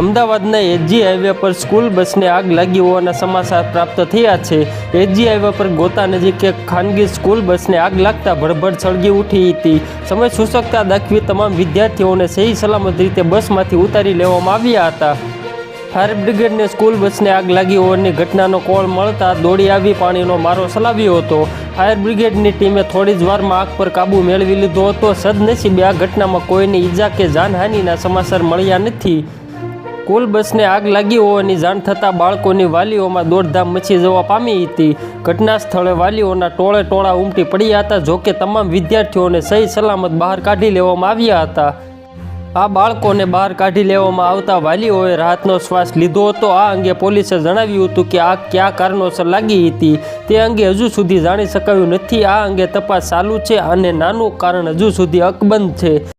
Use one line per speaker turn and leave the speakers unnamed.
અમદાવાદના એજી હાઈવે પર સ્કૂલ બસને આગ લાગી હોવાના સમાચાર પ્રાપ્ત થયા છે. એજી હાઈવે પર ગોતા નજીક એક ખાનગી સ્કૂલ બસને આગ લાગતા ભડભડ સળગી ઉઠી હતી. સમય સૂચકતા દાખવી તમામ વિદ્યાર્થીઓને સહી સલામત રીતે બસમાંથી ઉતારી લેવામાં આવ્યા હતા. ફાયર બ્રિગેડને સ્કૂલ બસને આગ લાગી હોવાની ઘટનાનો કોલ મળતા દોડી આવી પાણીનો મારો ચલાવ્યો હતો. ફાયર બ્રિગેડની ટીમે થોડી જ વારમાં આગ પર કાબૂ મેળવી લીધો હતો. સદનસીબે આ ઘટનામાં કોઈની ઈજા કે જાનહાનિના સમાચાર મળ્યા નથી. સ્કૂલ બસને આગ લાગી હોવાની જાણ થતાં બાળકોની વાલીઓમાં દોડધામ મચી જવા પામી હતી. ઘટના સ્થળે વાલીઓના ટોળે ટોળા ઉમટી પડ્યા હતા જોકે તમામ વિદ્યાર્થીઓને સહી સલામત બહાર કાઢી લેવામાં આવ્યા હતા. આ બાળકોને બહાર કાઢી લેવામાં આવતા વાલીઓએ રાહતનો શ્વાસ લીધો હતો. આ અંગે પોલીસે જણાવ્યું હતું કે આગ કયા કારણોસર લાગી હતી તે અંગે હજુ સુધી જાણી શકાયું નથી. આ અંગે તપાસ ચાલુ છે અને નાનું કારણ હજુ સુધી અકબંધ છે.